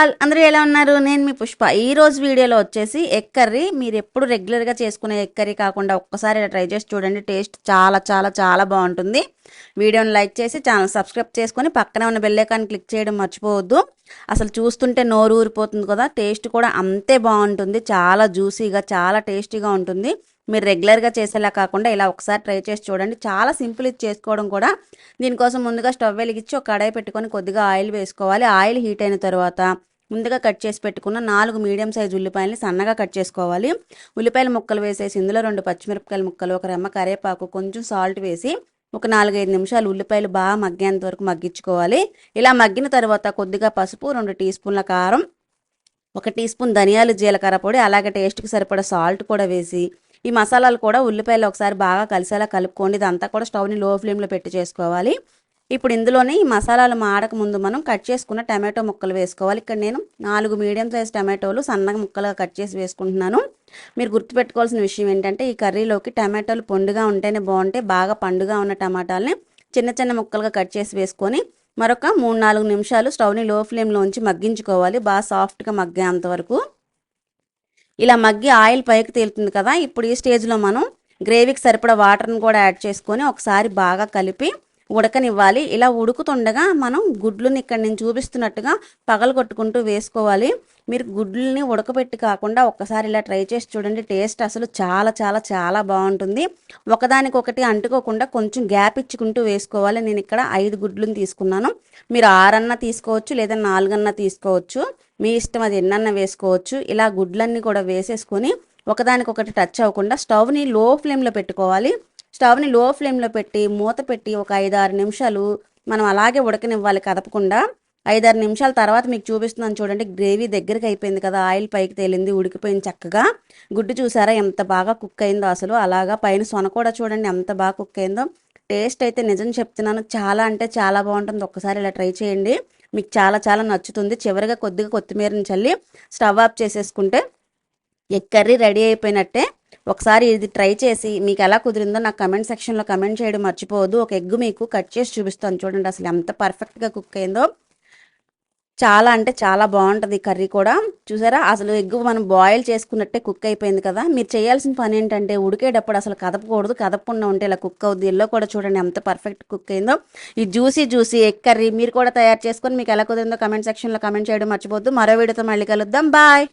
All అందరూ ఎలా ఉన్నారు? నేను మీ పుష్ప. ఈ రోజు వీడియోలో వచ్చేసి ఎగ్ కర్రీ. మీరు ఎప్పుడు రెగ్యులర్గా చేసుకునే ఎగ్ కర్రీ కాకుండా ఒక్కసారి ఇలా ట్రై చేసి చూడండి. టేస్ట్ చాలా చాలా చాలా బాగుంటుంది. వీడియోని లైక్ చేసి ఛానల్ సబ్స్క్రైబ్ చేసుకొని పక్కనే ఉన్న బెల్ క్లిక్ చేయడం మర్చిపోవద్దు. అసలు చూస్తుంటే నోరు ఊరిపోతుంది కదా. టేస్ట్ కూడా అంతే బాగుంటుంది. చాలా జ్యూసీగా చాలా టేస్టీగా ఉంటుంది. మీరు రెగ్యులర్గా చేసేలా కాకుండా ఇలా ఒకసారి ట్రై చేసి చూడండి. చాలా సింపుల్ ఇది చేసుకోవడం కూడా. దీనికోసం ముందుగా స్టవ్ వెలిగించి ఒక కడాయి పెట్టుకొని కొద్దిగా ఆయిల్ వేసుకోవాలి. ఆయిల్ హీట్ అయిన తర్వాత ముందుగా కట్ చేసి పెట్టుకున్న నాలుగు మీడియం సైజు ఉల్లిపాయలని సన్నగా కట్ చేసుకోవాలి. ఉల్లిపాయల ముక్కలు వేసేసి ఇందులో రెండు పచ్చిమిరపకాయల ముక్కలు ఒక రెమ్మ కరివేపాకు కొంచెం సాల్ట్ వేసి ఒక నాలుగైదు నిమిషాలు ఉల్లిపాయలు బాగా మగ్గేంత వరకు మగ్గించుకోవాలి. ఇలా మగ్గిన తర్వాత కొద్దిగా పసుపు రెండు టీ స్పూన్ల కారం ఒక టీ స్పూన్ ధనియాలు జీలకర్ర పొడి అలాగే టేస్ట్కి సరిపడా సాల్ట్ కూడా వేసి ఈ మసాలాలు కూడా ఉల్లిపాయలు ఒకసారి బాగా కలిసేలా కలుపుకోండి. ఇదంతా కూడా స్టవ్ని లో ఫ్లేమ్లో పెట్టి చేసుకోవాలి. ఇప్పుడు ఇందులోనే ఈ మసాలాలు మాడక ముందు మనం కట్ చేసుకున్న టమాటో ముక్కలు వేసుకోవాలి. ఇక్కడ నేను నాలుగు మీడియం సైజ్ టమాటోలు సన్నగా ముక్కలుగా కట్ చేసి వేసుకుంటున్నాను. మీరు గుర్తుపెట్టుకోవాల్సిన విషయం ఏంటంటే ఈ కర్రీలోకి టమాటోలు పండుగా ఉంటేనే బాగుంటాయి. బాగా పండుగా ఉన్న టమాటాలని చిన్న చిన్న ముక్కలుగా కట్ చేసి వేసుకొని మరొక మూడు నాలుగు నిమిషాలు స్టవ్ని లో ఫ్లేమ్లో ఉంచి మగ్గించుకోవాలి. బాగా సాఫ్ట్గా మగ్గేంత వరకు. ఇలా మగ్గి ఆయిల్ పైకి తేలుతుంది కదా ఇప్పుడు ఈ స్టేజ్లో మనం గ్రేవీకి సరిపడా వాటర్ని కూడా యాడ్ చేసుకొని ఒకసారి బాగా కలిపి ఉడకనివ్వాలి. ఇలా ఉడుకుతుండగా మనం గుడ్లని ఇక్కడ నేను చూపిస్తున్నట్టుగా పగలు కొట్టుకుంటూ వేసుకోవాలి. మీరు గుడ్లని ఉడకబెట్టి కాకుండా ఒక్కసారి ఇలా ట్రై చేసి చూడండి. టేస్ట్ అసలు చాలా చాలా చాలా బాగుంటుంది. ఒకదానికొకటి అంటుకోకుండా కొంచెం గ్యాప్ ఇచ్చుకుంటూ వేసుకోవాలి. నేను ఇక్కడ ఐదు గుడ్లను తీసుకున్నాను. మీరు ఆరన్నా తీసుకోవచ్చు లేదా నాలుగన్నా తీసుకోవచ్చు. మీ ఇష్టం అది ఎన్నన్నా వేసుకోవచ్చు. ఇలా గుడ్లన్నీ కూడా వేసేసుకొని ఒకదానికొకటి టచ్ అవ్వకుండా స్టవ్ని లో ఫ్లేమ్లో పెట్టుకోవాలి. స్టవ్ని లో ఫ్లేమ్లో పెట్టి మూత పెట్టి ఒక ఐదు ఆరు నిమిషాలు మనం అలాగే ఉడకనివ్వాలి కదపకుండా. ఐదారు నిమిషాల తర్వాత మీకు చూపిస్తున్నాను చూడండి గ్రేవీ దగ్గరికి అయిపోయింది కదా ఆయిల్ పైకి తేలింది ఉడికిపోయింది చక్కగా. గుడ్డు చూసారా ఎంత బాగా కుక్ అయిందో అసలు. అలాగా పైన సొన కూడా చూడండి ఎంత బాగా కుక్ అయిందో. టేస్ట్ అయితే నిజం చెప్తున్నాను చాలా అంటే చాలా బాగుంటుంది. ఒక్కసారి ఇలా ట్రై చేయండి. మీకు చాలా చాలా నచ్చుతుంది. చివరిగా కొద్దిగా కొత్తిమీరని చల్లి స్టవ్ ఆఫ్ చేసేసుకుంటే ఎగ్ కర్రీ రెడీ అయిపోయినట్టే ఒకసారి ఇది ట్రై చేసి మీకు ఎలా కుదిరిందో నాకు కమెంట్ సెక్షన్లో కమెంట్ చేయడం మర్చిపోవద్దు. ఒక ఎగ్ మీకు కట్ చేసి చూపిస్తాను. చూడండి అసలు ఎంత పర్ఫెక్ట్గా కుక్ అయిందో. చాలా అంటే చాలా బాగుంటుంది కర్రీ కూడా. చూసారా? అసలు ఎగ్ మనం బాయిల్ చేసుకున్నట్టే కుక్ అయిపోయింది కదా. మీరు చేయాల్సిన పని ఏంటంటే ఉడికేటప్పుడు అసలు కదపకూడదు. కదపకుండా ఉంటే ఇలా కుక్ అవుద్ది. ఎల్లో కూడా చూడండి ఎంత పర్ఫెక్ట్ కుక్ అయిందో. ఈ జ్యూసీ జ్యూసీ ఎగ్ కర్రీ మీరు కూడా తయారు చేసుకొని మీకు ఎలా కుదిరిందో కమెంట్ సెక్షన్లో కమెంట్ చేయడం మర్చిపోద్దు మరో వీడియోతో మళ్ళీ కలుద్దాం. బాయ్!